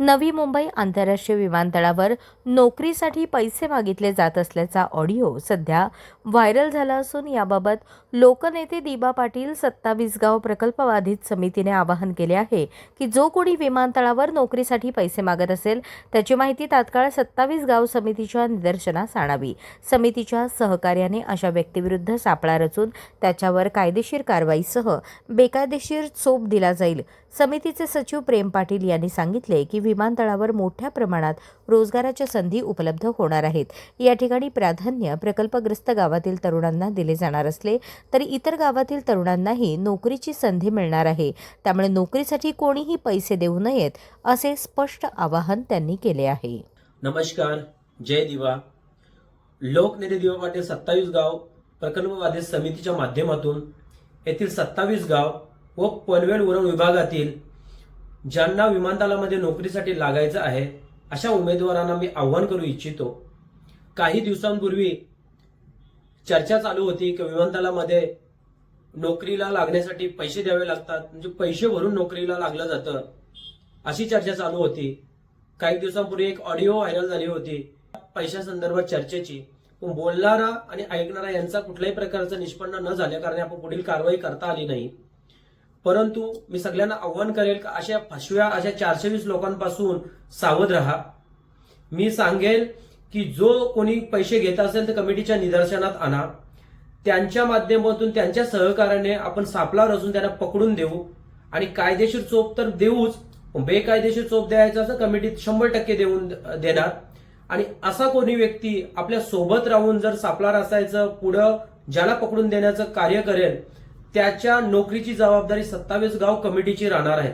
नवी मुंबई आंतरराष्ट्रीय विमानतळावर नोकरीसाठी पैसे मागितले जात असल्याचा ऑडिओ सध्या व्हायरल झाला असून याबाबत लोकनेते दिबा पाटील सत्तावीस गाव प्रकल्पबाधित समितीने आवाहन केले आहे की जो कोणी विमानतळावर नोकरीसाठी पैसे मागत असेल त्याची माहिती तात्काळ सत्तावीस गाव समितीच्या निदर्शनास आणावी. समितीच्या सहकार्याने अशा व्यक्तीविरुद्ध सापळा रचून त्याच्यावर कायदेशीर कारवाईसह बेकायदेशीर चोप दिला जाईल. समितीचे सचिव प्रेम पाटील यांनी सांगितले की विमानतळावर मोठ्या प्रमाणात रोजगाराच्या संधी उपलब्ध होणार आहेत. या ठिकाणी प्राधान्य प्रकल्पग्रस्त गावातील तरुणांना दिले जाणार असले तरी इतर गावातील तरुणांनाही नोकरीची संधी मिळणार आहे. त्यामुळे नोकरीसाठी कोणीही पैसे देऊ नयेत असे स्पष्ट आवाहन त्यांनी केले आहे. नमस्कार जय दिवा. लोकनेते दिवा पाटील सत्तावीस गाव प्रकल्पवादी समितीच्या माध्यमातून येथील सत्तावीस गाव व पनवेल उरण विभागातील ज्यांना विमानतळामध्ये नोकरीसाठी लागायचं आहे अशा उमेदवारांना मी आव्हान करू इच्छितो. काही दिवसांपूर्वी चर्चा चालू होती की विमानतळामध्ये नोकरीला लागण्यासाठी पैसे द्यावे लागतात म्हणजे पैसे भरून नोकरीला लागलं जातं अशी चर्चा चालू होती. काही दिवसांपूर्वी एक ऑडिओ व्हायरल झाली होती पैशासंदर्भात चर्चेची. पण बोलणारा आणि ऐकणारा यांचा कुठल्याही प्रकारचं निष्पन्न न झाल्याकारणे आपण पुढील कारवाई करता आली नाही. परंतु मी सगळ्यांना आव्हान करेल का अशा फसव्या अशा चारशे वीस लोकांपासून सावध राहा. मी सांगेल की जो कोणी पैसे घेत असेल तर कमिटीच्या निदर्शनात आणा. त्यांच्या माध्यमातून त्यांच्या सहकार्याने आपण सापळा रचून त्यांना पकडून देऊ. आणि कायदेशीर चोप तर देऊच. बेकायदेशीर चोप द्यायचा तर कमिटीत शंभर टक्के देऊन देणार. आणि असा कोणी व्यक्ती आपल्यासोबत राहून जर सापळा रचायचं पुढं ज्याला पकडून देण्याचं कार्य करेल त्याच्या नोकरीची जबाबदारी सत्तावीस गाव कमिटीची राहणार आहे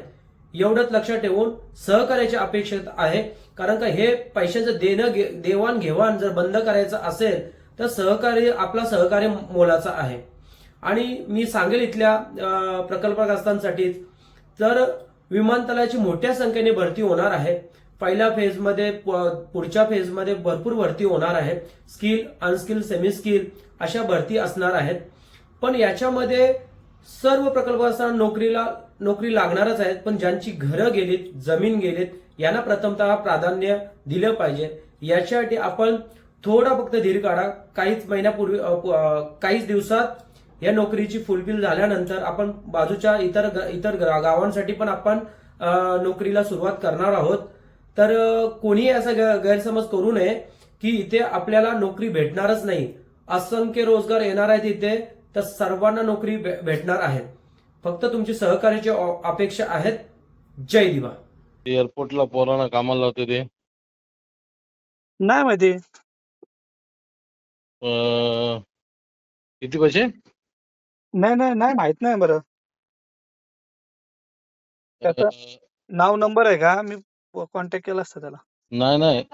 एवढंच लक्षात ठेवून सहकार्याची अपेक्षित आहे. कारण का हे पैशाचं देणं घे- जर बंद करायचं असेल तर सहकार्य आपला सहकार्य मोलाचा आहे. आणि मी सांगेल इथल्या प्रकल्पग्रस्तांसाठी तर विमानतळाची मोठ्या संख्येने भरती होणार आहे. पहिल्या फेजमध्ये प- पुढच्या फेजमध्ये भरपूर भरती होणार आहे. स्किल अनस्किल सेमी स्किल अशा भरती असणार आहेत. पण याच्यामध्ये सर्व प्रकल्पग्रस्तांना नोकरीला नोकरी लागणारच आहेत पण ज्यांची घरं गेलीत जमीन गेलीत यांना प्रथमतः प्राधान्य दिलं पाहिजे. याच्यासाठी आपण थोडा फक्त धीर काढा. काहीच महिन्यापूर्वी काहीच दिवसात या नोकरीची फुलफिल झाल्यानंतर आपण बाजूच्या इतर ग- इतर गावांसाठी पण आपण नोकरीला सुरुवात करणार आहोत. तर कोणीही असा गैरसमज करू नये की इथे आपल्याला नोकरी भेटणारच नाही. असंख्य रोजगार येणार आहेत इथे. तर सर्वांना नोकरी भेटणार आहे. फक्त तुमची सहकार्याची अपेक्षा आहेत. जय दिवा. एअरपोर्टला पोरांना कामाला लावते ते. नाही माहिती. अं, किती पैसे? नाही नाही नाही माहीत नाही बरं. त्याचं अं, नाव नंबर आहे का? मी कॉन्टॅक्ट केला असता त्याला. नाही नाही.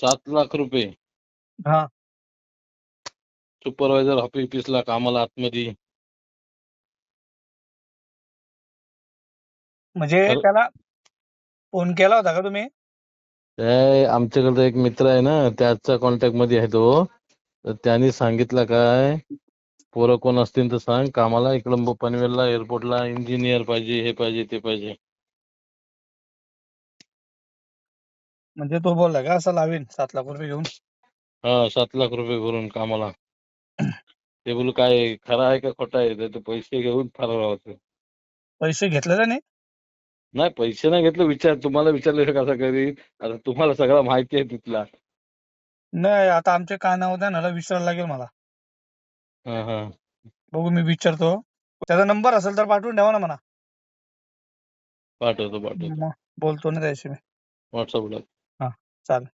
सात लाख रुपये. हा. सुपरवायझर ऑफिसला कामाला आतमध्ये. म्हणजे तर- त्याला फोन केला होता का तुम्ही? काय आमच्याकडे एक मित्र आहे ना त्याच्या कॉन्टॅक्टमध्ये आहे तो. तर त्यांनी सांगितलं काय पोरं कोण असतील तर सांग कामाला इकडं पनवेलला एअरपोर्टला इंजिनियर पाहिजे हे पाहिजे ते पाहिजे. म्हणजे तो बोलला का असं लावीन सात लाख रुपये घेऊन? हा सात लाख रुपये भरून कामाला. ते बोलू काय खरं आहे का खोटं आहे? तर ते पैसे घेऊन फरार व्हायचं पैसे घेतले त्याने नाही? पैसे नाही घेतले. विचार तुम्हाला विचारले कसं करी आता तुम्हाला सगळं माहिती आहे तिथला. नाही आता आमच्या कानावर त्याला विचारायला लागेल मला. हा हा. बघू मी विचारतो. त्याचा नंबर असेल तर पाठवून ठेवा ना म्हणा पाठवतो पाठवतो. मग बोलतो ना त्याशी मी. व्हॉट्सअपला चालेल.